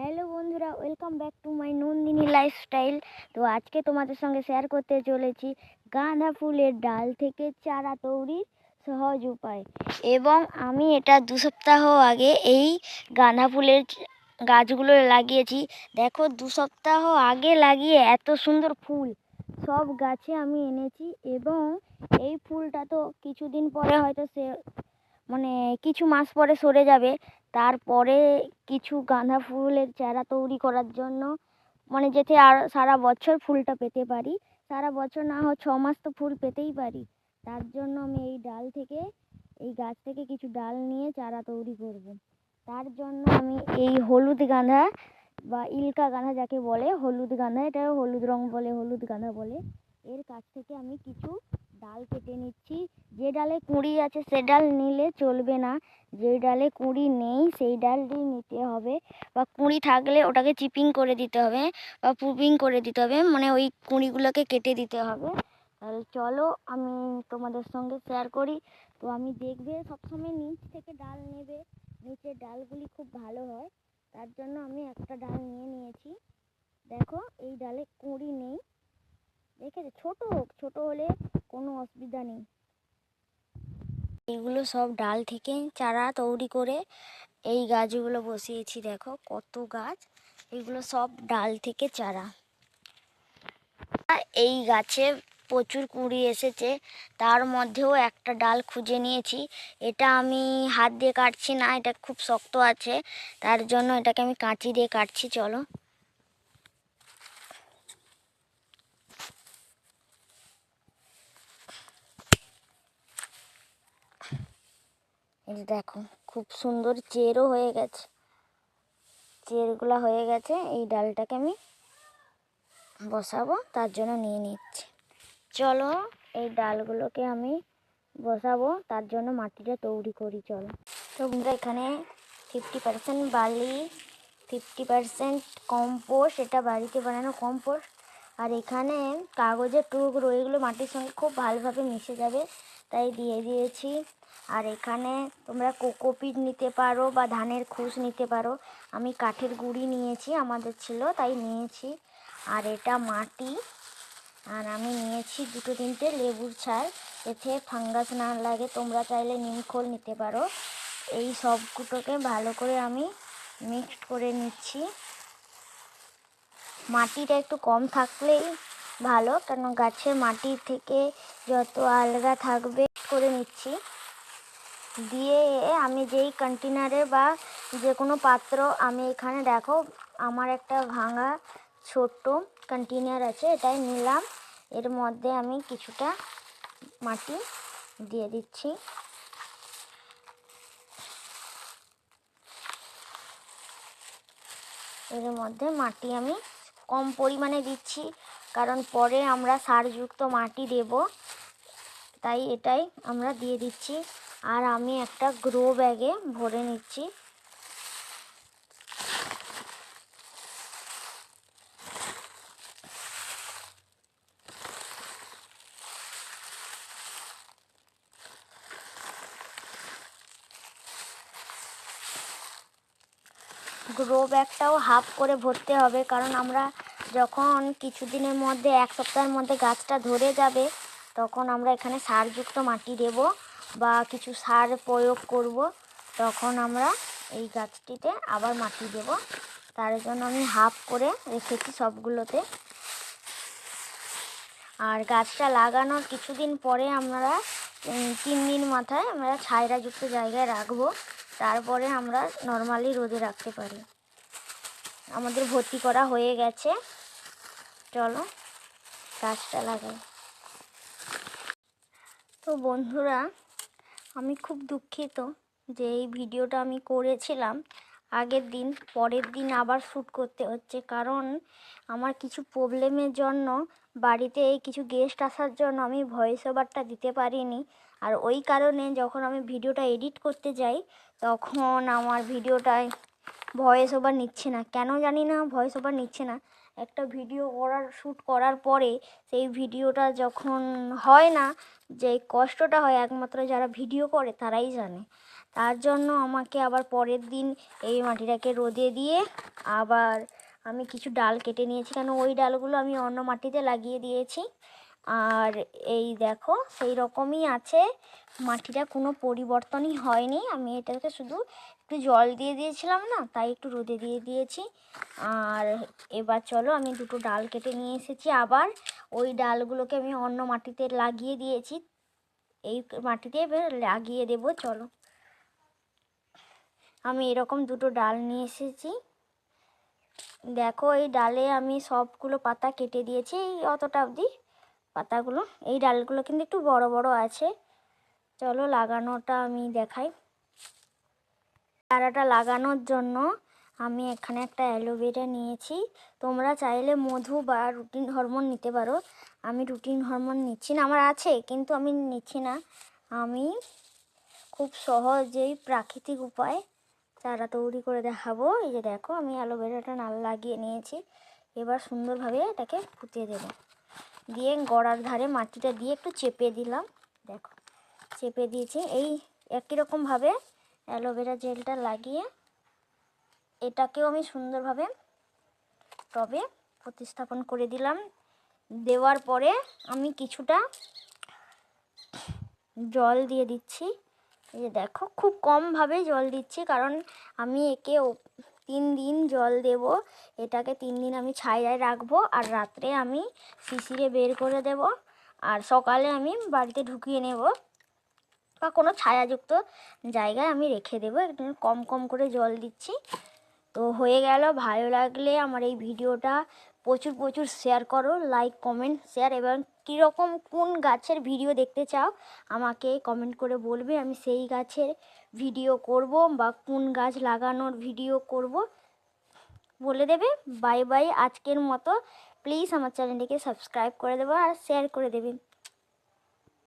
Hello বন্ধুরা welcome back to my Nandini lifestyle তো আজকে তোমাদের সঙ্গে শেয়ার করতে চলেছি গাঁদা ফুলের ডাল থেকে চারা তৈরির সহজ উপায়। এবং আমি এটা দু সপ্তাহ আগে এই গাঁদা ফুলের গাছগুলো লাগিয়েছি। দেখো, দু সপ্তাহ আগে লাগিয়ে এত সুন্দর ফুল, সব গাছে আমি এনেছি। এবং এই ফুলটা তো কিছুদিন পরে হয়তো সে মানে কিছু মাস পরে সরে যাবে। তারপরে কিছু গাঁদা ফুলের চারা তৈরি করার জন্য মানে যেতে আর সারা বছর ফুলটা পেতে পারি। সারা বছর না হয় ছ মাস তো ফুল পেতেই পারি। তার জন্য আমি এই ডাল থেকে, এই গাছ থেকে কিছু ডাল নিয়ে চারা তৈরি করব। তার জন্য আমি এই হলুদ গাঁদা বা ইলকা গাঁদা যাকে বলে, হলুদ গাঁদা এটা হলুদ রং বলে, হলুদ গাঁদা বলে, এর কাছ থেকে আমি কিছু ডাল কেটে নিচ্ছি। যে ডালে কুঁড়ি আছে, সে ডাল নিলে চলবে না। যে ডালে কুঁড়ি নেই, সেই ডালটি নিতে হবে। বা কুঁড়ি থাকলে ওটাকে চিপিং করে দিতে হবে বা পুপিং করে দিতে হবে। মানে ওই কুঁড়িগুলোকে কেটে দিতে হবে। তাহলে চলো, আমি তোমাদের সঙ্গে শেয়ার করি। তো আমি দেখবে সবসময় নিচ থেকে ডাল নেবে। নিচের ডালগুলি খুব ভালো হয়। তার জন্য আমি একটা ডাল নিয়ে নিয়েছি। দেখো, এই ডালে কুঁড়ি নেই। দেখেছ ছোট হোক, ছোট হলে কোনো অসুবিধা নেই। এগুলো সব ডাল থেকে চারা তৈরি করে এই গাছগুলো বসিয়েছি, দেখো কত গাছ। এগুলো সব ডাল থেকে চারা। এই গাছে প্রচুর কুঁড়ি এসেছে, তার মধ্যেও একটা ডাল খুঁজে নিয়েছি। এটা আমি হাত দিয়ে কাটছি না, এটা খুব শক্ত আছে, তার জন্য এটাকে আমি কাঁচি দিয়ে কাটছি, চলো। দেখো, খুব সুন্দর চেরও হয়ে গেছে। চেরগুলা হয়ে গেছে, এই ডালটাকে আমি বসাবো, তার জন্য নিয়ে নিচ্ছি। চলো, এই ডালগুলোকে আমি বসাবো, তার জন্য মাটিটা তৈরি করি, চলো। তো এখানে ফিফটি পার্সেন্ট বালি ফিফটি পার্সেন্ট কম্পোস্ট, এটা বাড়িতে বানানো কম্পোস্ট। আর এখানে কাগজের টুকরো, এগুলো মাটির সঙ্গে খুব ভালোভাবে মিশে যাবে, তাই দিয়ে দিয়েছি। আর এখানে তোমরা কোকোপিট নিতে পারো বা ধানের খুস নিতে পারো। আমি কাঠের গুঁড়ি নিয়েছি, আমাদের ছিল, তাই নিয়েছি। আর এটা মাটি, আর আমি নিয়েছি দুটো তিনটে লেবুর ছাল। এতে ফাঙ্গাস না লাগে, তোমরা চাইলে নিমখোল নিতে পারো। এই সবগুলোকে ভালো করে আমি মিক্সড করে নিচ্ছি। মাটিটা একটু কম থাকলেই ভালো, কেন গাছের মাটি থেকে যত আলগা থাকবে করে নিচ্ছি। দিয়ে আমি যেই কন্টেনারে বা যে কোনো পাত্র আমি এখানে দেখো, আমার একটা ভাঙা ছোট্ট কন্টেনার আছে, এটাই নিলাম। এর মধ্যে আমি কিছুটা মাটি দিয়ে দিচ্ছি। এর মধ্যে মাটি আমি কম পরিমাণে দিচ্ছি, কারণ পরে আমরা সারযুক্ত মাটি দেব। তাই এটাই আমরা দিয়ে দিচ্ছি। আর আমি একটা গ্রো ব্যাগে ভরে নিচ্ছি। গ্রো ব্যাগটাও হাফ করে ভরতে হবে, কারণ আমরা যখন কিছুদিনের মধ্যে, এক সপ্তাহের মধ্যে গাছটা ধরে যাবে, তখন আমরা এখানে সারযুক্ত মাটি দেব বা কিছু সার প্রয়োগ করব। তখন আমরা এই গাছটিতে আবার মাটি দেব। তার জন্য আমি হাফ করে রেখেছি সবগুলোতে। আর গাছটা লাগানোর কিছুদিন পরে আমরা তিন দিন মাথায় আমরা ছায়রাযুক্ত জায়গায় রাখব। তারপরে আমরা নর্মালি রোদে রাখতে পারি। আমাদের ভর্তি করা হয়ে গেছে। চলো গাছটা লাগাই। তো বন্ধুরা, আমি খুব দুঃখিত যে এই ভিডিওটা আমি করেছিলাম। আগের দিন, পরের দিন আবার শ্যুট করতে হচ্ছে। কারণ আমার কিছু প্রবলেমের জন্য, বাড়িতে কিছু গেস্ট আসার জন্য আমি ভয়েস ওভারটা দিতে পারিনি। আর ওই কারণে যখন আমি ভিডিওটা এডিট করতে যাই, তখন আমার ভিডিওটায় ভয়েস ওভার নিচ্ছে না। কেন জানি না ভয়েস ওভার নিচ্ছে না। একটা ভিডিও করার শ্যুট করার পরে সেই ভিডিওটা যখন হয় না, যে কষ্টটা হয় একমাত্র যারা ভিডিও করে তারাই জানে। তার জন্য আমাকে আবার পরের দিন এই মাটিটাকে রোদে দিয়ে আবার আমি কিছু ডাল কেটে নিয়েছি। কেন ওই ডালগুলো আমি অন্য মাটিতে লাগিয়ে দিয়েছি। আর এই দেখো, সেই রকমই আছে। মাটিটা কোনো পরিবর্তনই হয়নি। আমি এটাকে শুধু একটু জল দিয়ে দিয়েছিলাম না, তাই একটু রোদে দিয়ে দিয়েছি। আর এবার চলো, আমি দুটো ডাল কেটে নিয়ে এসেছি আবার। ওই ডালগুলোকে আমি অন্য মাটিতে লাগিয়ে দিয়েছি। এই মাটিতে এবার লাগিয়ে দেবো, চলো। আমি এরকম দুটো ডাল নিয়ে এসেছি। দেখো, এই ডালে আমি সবগুলো পাতা কেটে দিয়েছি, এই অতটা অবধি। পাতাগুলো। এই ডালগুলো কিন্তু একটু বড় বড় আছে। চলো লাগানোটা আমি দেখাই। চারাটা লাগানোর জন্য আমি এখানে একটা অ্যালোভেরা নিয়েছি। তোমরা চাইলে মধু বা রুটিন হরমোন নিতে পারো। আমি রুটিন হরমোন নিচ্ছি না, আমার আছে, কিন্তু আমি নিচ্ছি না। আমি খুব সহজেই প্রাকৃতিক উপায় চারা তৈরি করে দেখাবো। এই যে দেখো, আমি অ্যালোভেরাটা নাল লাগিয়ে নিয়েছি। এবার সুন্দরভাবে এটাকে পুঁতে দেবো। দিয়ে গড়ার ধারে মাটিটা দিয়ে একটু চেপে দিলাম। দেখো, চেপে দিয়েছি। এই একই রকমভাবে অ্যালোভেরা জেলটা লাগিয়ে এটাকেও আমি সুন্দরভাবে টবে প্রতিস্থাপন করে দিলাম। দেওয়ার পরে আমি কিছুটা জল দিয়ে দিচ্ছি। এই যে দেখো, খুব কমভাবে জল দিচ্ছি কারণ আমি একে তিন দিন জল দেব। এটাকে তিন দিন আমি ছায়ায় রাখব আর রাত্রে আমি শিশিরে বের করে দেব আর সকালে আমি বাড়িতে ঢুকিয়ে নেব। বা কোনো ছায়াযুক্ত জায়গায় আমি রেখে দেবো। একটু কম কম করে জল দিচ্ছি। তো হয়ে গেল। ভালো লাগলে আমার এই ভিডিওটা প্রচুর প্রচুর শেয়ার করো লাইক কমেন্ট শেয়ার এবং কীরকম কোন গাছের ভিডিও দেখতে চাও, আমাকে কমেন্ট করে বলবে। আমি সেই গাছের ভিডিও করব বা কোন গাছ লাগানোর ভিডিও করব। বলে দেবে। বাই বাই আজকের মতো। প্লিজ আমার চ্যানেলটিকে সাবস্ক্রাইব করে দেবো আর শেয়ার করে দেবেন